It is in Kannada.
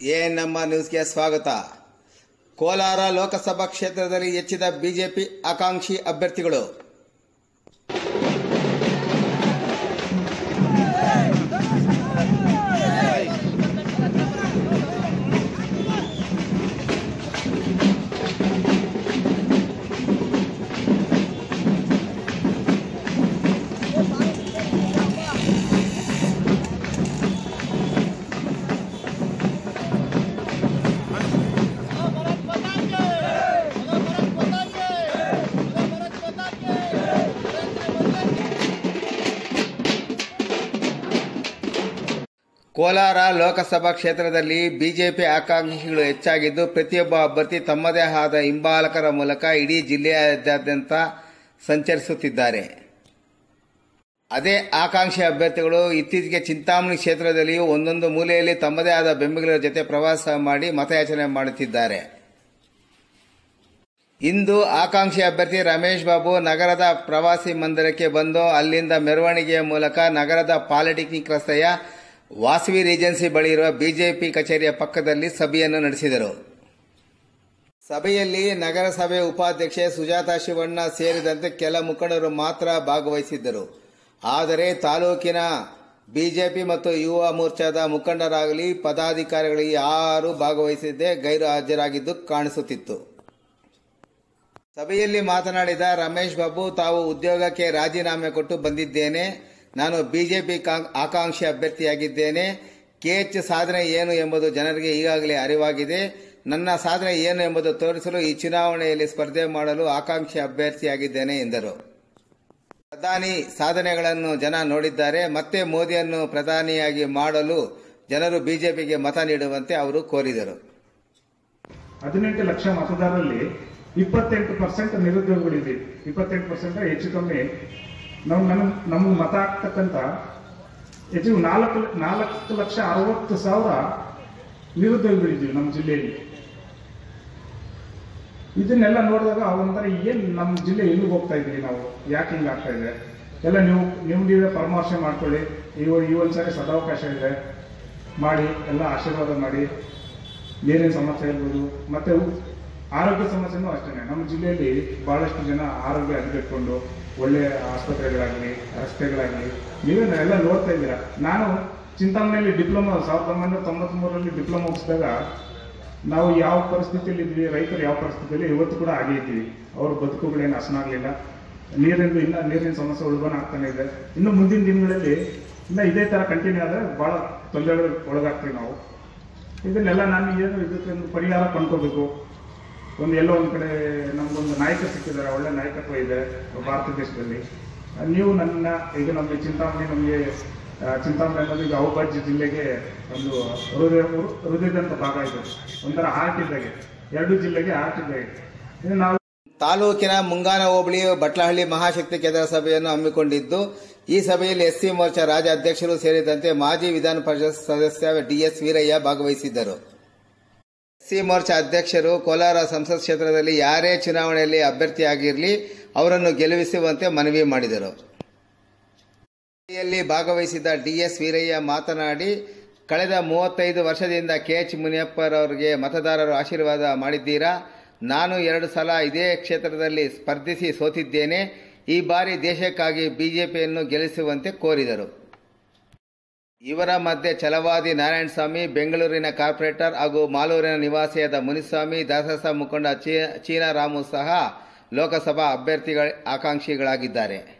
ಎ ನಮ್ಮ ನ್ಯೂಸ್ಗೆ ಸ್ವಾಗತ. ಕೋಲಾರ ಲೋಕಸಭಾ ಕ್ಷೇತ್ರದಲ್ಲಿ ಹೆಚ್ಚಿದ ಬಿಜೆಪಿ ಆಕಾಂಕ್ಷಿ ಅಭ್ಯರ್ಥಿಗಳು. ಕೋಲಾರ ಲೋಕಸಭಾ ಕ್ಷೇತ್ರದಲ್ಲಿ ಬಿಜೆಪಿ ಆಕಾಂಕ್ಷಿಗಳು ಹೆಚ್ಚಾಗಿದ್ದು ಪ್ರತಿಯೊಬ್ಬ ಅಭ್ಯರ್ಥಿ ತಮ್ಮದೇ ಆದ ಹಿಂಬಾಲಕರ ಮೂಲಕ ಇಡೀ ಜಿಲ್ಲೆಯಾದ್ಯಂತ ಸಂಚರಿಸುತ್ತಿದ್ದಾರೆ. ಅದೇ ಆಕಾಂಕ್ಷಿ ಅಭ್ಯರ್ಥಿಗಳು ಇತ್ತೀಚೆಗೆ ಚಿಂತಾಮಣಿ ಕ್ಷೇತ್ರದಲ್ಲಿಯೂ ಒಂದೊಂದು ಮೂಲೆಯಲ್ಲಿ ತಮ್ಮದೇ ಆದ ಬೆಂಬಲಿಗರ ಜೊತೆ ಪ್ರವಾಸ ಮಾಡಿ ಮತಯಾಚನೆ ಮಾಡುತ್ತಿದ್ದಾರೆ. ಇಂದು ಆಕಾಂಕ್ಷಿ ಅಭ್ಯರ್ಥಿ ರಮೇಶ್ ಬಾಬು ನಗರದ ಪ್ರವಾಸಿ ಮಂದಿರಕ್ಕೆ ಬಂದು ಅಲ್ಲಿಂದ ಮೆರವಣಿಗೆಯ ಮೂಲಕ ನಗರದ ಪಾಲಿಟೆಕ್ನಿಕ್ ರಸ್ತೆಯ ವಾಸವಿ ರೇಜೆನ್ಸಿ ಬಳಿ ಇರುವ ಬಿಜೆಪಿ ಕಚೇರಿಯ ಪಕ್ಕದಲ್ಲಿ ಸಭೆಯನ್ನು ನಡೆಸಿದರು. ಸಭೆಯಲ್ಲಿ ನಗರಸಭೆ ಉಪಾಧ್ಯಕ್ಷೆ ಸುಜಾತಾ ಶಿವಣ್ಣ ಸೇರಿದಂತೆ ಕೆಲ ಮುಖಂಡರು ಮಾತ್ರ ಭಾಗವಹಿಸಿದ್ದರು. ಆದರೆ ತಾಲೂಕಿನ ಬಿಜೆಪಿ ಮತ್ತು ಯುವ ಮೋರ್ಚಾದ ಮುಖಂಡರಾಗಲಿ ಪದಾಧಿಕಾರಿಗಳು ಯಾರೂ ಭಾಗವಹಿಸಿದ್ದೇ ಗೈರು ಹಾಜರಾಗಿದ್ದು ಕಾಣಿಸುತ್ತಿತ್ತು. ಸಭೆಯಲ್ಲಿ ಮಾತನಾಡಿದ ರಮೇಶ್ ಬಾಬು, ತಾವು ಉದ್ಯೋಗಕ್ಕೆ ರಾಜೀನಾಮೆ ಕೊಟ್ಟು ಬಂದಿದ್ದೇನೆ. ನಾನು ಬಿಜೆಪಿ ಆಕಾಂಕ್ಷಿ ಅಭ್ಯರ್ಥಿಯಾಗಿದ್ದೇನೆ. ಕೆಎಚ್ ಸಾಧನೆ ಏನು ಎಂಬುದು ಜನರಿಗೆ ಈಗಾಗಲೇ ಅರಿವಾಗಿದೆ. ನನ್ನ ಸಾಧನೆ ಏನು ಎಂಬುದು ತೋರಿಸಲು ಈ ಚುನಾವಣೆಯಲ್ಲಿ ಸ್ಪರ್ಧೆ ಮಾಡಲು ಆಕಾಂಕ್ಷಿ ಅಭ್ಯರ್ಥಿಯಾಗಿದ್ದೇನೆ ಎಂದರು. ಪ್ರಧಾನಿ ಸಾಧನೆಗಳನ್ನು ಜನ ನೋಡಿದ್ದಾರೆ. ಮತ್ತೆ ಮೋದಿಯನ್ನು ಪ್ರಧಾನಿಯಾಗಿ ಮಾಡಲು ಜನರು ಬಿಜೆಪಿಗೆ ಮತ ನೀಡುವಂತೆ ಅವರು ಕೋರಿದರು. ಹದಿನೆಂಟು ಲಕ್ಷ ಮತದಾರರಲ್ಲಿ ಇಪ್ಪತ್ತೆಂಟು ಪರ್ಸೆಂಟ್ ನಿರುದ್ಯೋಗಗಳಿದೆ ಇಪ್ಪತ್ತೆಂಟು ಪರ್ಸೆಂಟ್ ಹೆಚ್ಚು ಕಮ್ಮಿ ನಾವು ನಮ್ಮ ನಮ್ಗೆ ಮತ ಆಗ್ತಕ್ಕಂಥ ಹೆಚ್ಚು ನಾಲ್ಕು ನಾಲ್ಕು ಲಕ್ಷ ಅರವತ್ತು ಸಾವಿರ ನಿರುದ್ಯೋಗಿಗಳಿದ್ದೀವಿ ನಮ್ಮ ಜಿಲ್ಲೆಯಲ್ಲಿ. ಇದನ್ನೆಲ್ಲ ನೋಡಿದಾಗ ಒಂಥರ ಏನು ನಮ್ಮ ಜಿಲ್ಲೆ ಎಲ್ಲಿಗೆ ಹೋಗ್ತಾ ಇದೀವಿ ನಾವು? ಯಾಕೆ ಹಿಂಗೆ ಆಗ್ತಾ ಇದೆ? ಎಲ್ಲ ನೀವು ನೀವು ನೀವೇ ಪರಾಮರ್ಶೆ ಮಾಡ್ಕೊಳ್ಳಿ. ಈ ಈ ಒಂದ್ಸರಿ ಸದಾವಕಾಶ ಇದೆ. ಮಾಡಿ, ಎಲ್ಲ ಆಶೀರ್ವಾದ ಮಾಡಿ. ನೀರಿನ ಸಮಸ್ಯೆ ಇರ್ಬೋದು, ಮತ್ತೆ ಆರೋಗ್ಯ ಸಮಸ್ಯೆನೂ ಅಷ್ಟೇ ನಮ್ಮ ಜಿಲ್ಲೆಯಲ್ಲಿ ಬಹಳಷ್ಟು ಜನ ಆರೋಗ್ಯ ಹದಗೆಟ್ಕೊಂಡು ಒಳ್ಳೆ ಆಸ್ಪತ್ರೆಗಳಾಗಲಿ, ರಸ್ತೆಗಳಾಗಲಿ ನೀವೇ ಎಲ್ಲ ನೋಡ್ತಾ ಇದ್ದೀರಾ? ನಾನು ಚಿಂತಾಮಣಿಯಲ್ಲಿ ಡಿಪ್ಲೊಮಾ ಸಾವಿರದ ಒಂಬೈನೂರ ತೊಂಬತ್ತ್ಮೂರರಲ್ಲಿ ಡಿಪ್ಲೊಮಾ ಮುಗಿಸಿದಾಗ ನಾವು ಯಾವ ಪರಿಸ್ಥಿತಿಯಲ್ಲಿ ಇದ್ವಿ, ರೈತರು ಯಾವ ಪರಿಸ್ಥಿತಿಯಲ್ಲಿ, ಇವತ್ತು ಕೂಡ ಹಾಗೆ ಇದ್ದೀವಿ. ಅವ್ರ ಬದುಕುಗಳೇನು ಹಸನಾಗ್ಲಿಲ್ಲ ನೀರಿಂದು ಇನ್ನ ನೀರಿನ ಸಮಸ್ಯೆ ಉಳ್ಬಾನ ಆಗ್ತಾನೆ ಇದೆ. ಇನ್ನು ಮುಂದಿನ ದಿನಗಳಲ್ಲಿ ಇನ್ನು ಇದೇ ತರ ಕಂಟಿನ್ಯೂ ಆದರೆ ಬಹಳ ತೊಂದರೆಗಳು ಒಳಗಾಗ್ತೀವಿ ನಾವು. ಇದನ್ನೆಲ್ಲ ನಾನು ಏನು ಇದಕ್ಕೆ ಪರಿಹಾರ ಕಂಡ್ಕೋಬೇಕು? ಒಂದು ಎಲ್ಲೋ ಒಂದು ಕಡೆ ನಮ್ಗೊಂದು ನಾಯಕ ಸಿಕ್ಕಿದ್ದಾರೆ, ಒಳ್ಳೆ ನಾಯಕತ್ವ ಇದೆ ಭಾರತ ದೇಶದಲ್ಲಿ. ನೀವು ನನ್ನ ಈಗ ನಮಗೆ ಚಿಂತಾಮಣಿ ನಮಗೆ ಚಿಂತಾಮಣಿ ಅನ್ನೋದು ಈಗ ಅವಿಭಾಜ್ಯ ಜಿಲ್ಲೆಗೆ ಒಂದು ಹೃದಯ, ಹೃದಯದಂತ ಭಾಗ ಇದೆ. ಒಂಥರ ಆರ್ಟ್ ಇದ್ದಾಗೆ. ಎರಡು ಜಿಲ್ಲೆಗೆ ಆರ್ಟ್ ಇದ್ದಾಗೆ. ಇದು ನಾವು ತಾಲೂಕಿನ ಮುಂಗಾನ ಹೋಬಳಿ ಬಟ್ಲಹಳ್ಳಿ ಮಹಾಶಕ್ತಿ ಕೇಂದ್ರ ಸಭೆಯನ್ನು ಹಮ್ಮಿಕೊಂಡಿದ್ದು, ಈ ಸಭೆಯಲ್ಲಿ ಎಸ್ಸಿ ಮೋರ್ಚಾ ರಾಜ್ಯ ಅಧ್ಯಕ್ಷರು ಸೇರಿದಂತೆ ಮಾಜಿ ವಿಧಾನ ಪರಿಷತ್ ಸದಸ್ಯ ಡಿಎಸ್ ವೀರಯ್ಯ ಭಾಗವಹಿಸಿದ್ದರು. ಎಸ್ಸಿ ಮೋರ್ಚಾ ಅಧ್ಯಕ್ಷರು ಕೋಲಾರ ಸಂಸತ್ ಕ್ಷೇತ್ರದಲ್ಲಿ ಯಾರೇ ಚುನಾವಣೆಯಲ್ಲಿ ಅಭ್ಯರ್ಥಿಯಾಗಿರಲಿ ಅವರನ್ನು ಗೆಲುವಿಸುವಂತೆ ಮನವಿ ಮಾಡಿದರು. ಭಾಗವಹಿಸಿದ ಡಿಎಸ್ ವೀರಯ್ಯ ಮಾತನಾಡಿ, ಕಳೆದ ಮೂವತ್ತೈದು ವರ್ಷದಿಂದ ಕೆಎಚ್ ಮುನಿಯಪ್ಪರವರಿಗೆ ಮತದಾರರು ಆಶೀರ್ವಾದ ಮಾಡಿದ್ದೀರಾ? ನಾನು ಎರಡು ಸಲ ಇದೇ ಕ್ಷೇತ್ರದಲ್ಲಿ ಸ್ಪರ್ಧಿಸಿ ಸೋತಿದ್ದೇನೆ. ಈ ಬಾರಿ ದೇಶಕ್ಕಾಗಿ ಬಿಜೆಪಿಯನ್ನು ಗೆಲ್ಲಿಸುವಂತೆ ಕೋರಿದರು. ಇವರ ಮಧ್ಯೆ ಛಲವಾದಿ ನಾರಾಯಣಸ್ವಾಮಿ, ಬೆಂಗಳೂರಿನ ಕಾರ್ಪೊರೇಟರ್ ಹಾಗೂ ಮಾಲೂರಿನ ನಿವಾಸಿಯಾದ ಮುನಿಸ್ವಾಮಿ ದಾಸಸ ಮುಖಂಡ ಚೀನಾ ರಾಮು ಸಹ ಲೋಕಸಭಾ ಅಭ್ಯರ್ಥಿಗಳ ಆಕಾಂಕ್ಷಿಗಳಾಗಿದ್ದಾರೆ.